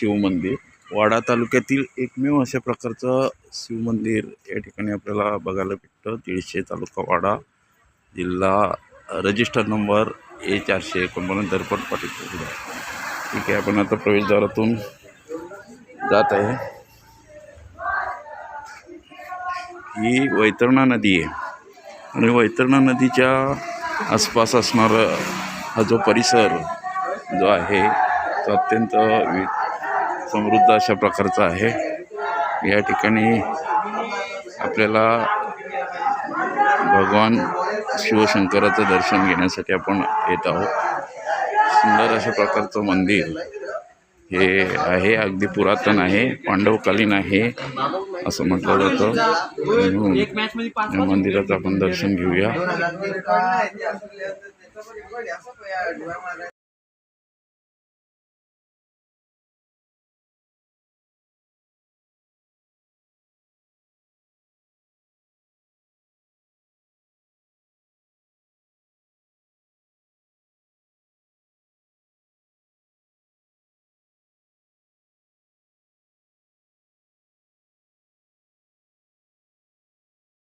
शिवमंदिर. वाडा तालुक्यातील एकमेव अशा प्रकारचं शिवमंदिर या ठिकाणी आपल्याला बघायला भेटतं. दीडशे तालुका वाडा जिल्हा रजिस्टर नंबर ए चारशे एकोणपन्नास दर्पण पाटील. ठीक आहे आपण आता प्रवेशद्वारातून जात आहे. ही वैतरणा नदी आहे. आणि वैतरणा नदीच्या आसपास असणारा हा जो परिसर जो आहे तो अत्यंत समृद्ध अशा प्रकारचा आहे. या ठिकाणी आपल्याला भगवान शिवशंकराचं दर्शन घेण्यासाठी आपण येत आहोत. सुंदर अशा प्रकारचं मंदिर हे आहे अगदी पुरातन आहे पांडवकालीन आहे असं म्हटलं जातं. म्हणून या मंदिराचं आपण दर्शन घेऊया.